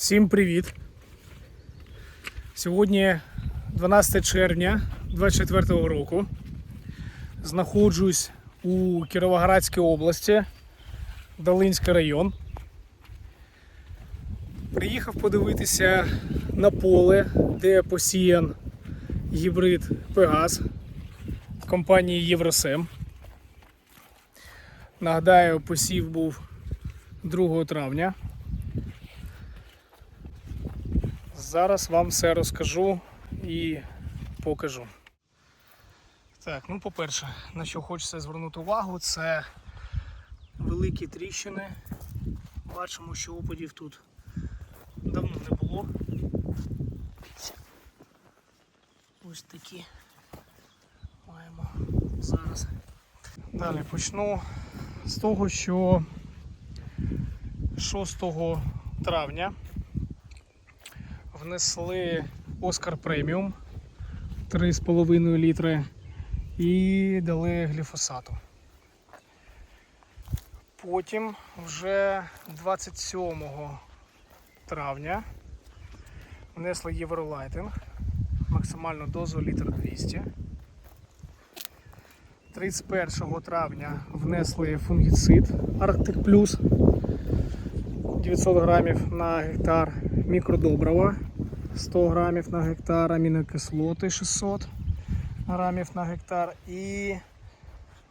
Всім привіт! Сьогодні 12 червня 2024 року. Знаходжусь у Кіровоградській області, Долинський район. Приїхав подивитися на поле, де посіян гібрид Пегас компанії Євросем. Нагадаю, посів був 2 травня. Зараз вам все розкажу і покажу. Так, ну по-перше, на що хочеться звернути увагу, це великі тріщини. Бачимо, що опадів тут давно не було. Ось такі маємо зараз. Далі почну з того, що 6 травня внесли Оскар преміум 3,5 літри і дали гліфосату. Потім вже 27 травня внесли Євролайтинг, максимальну дозу літр 200. 31 травня внесли фунгіцид Arctic Plus 900 грамів на гектар, мікродобрива 100 грамів на гектар, амінокислоти 600 грамів на гектар і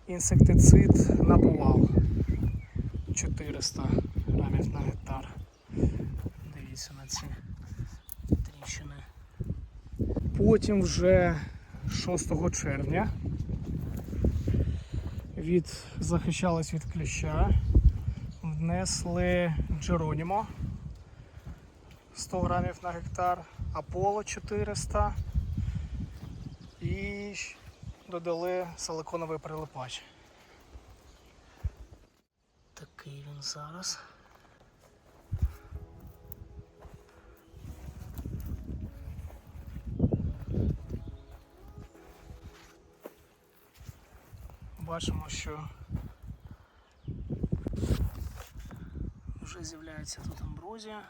інсектицид на повал 400 грамів на гектар. Дивіться на ці тріщини. Потім вже 6 червня від захищалась від кліща. Внесли Джеронімо 100 грамів на гектар, Аполло 400 і додали силиконовий прилипач. Такий він зараз. Бачимо, що вже з'являється тут амброзія.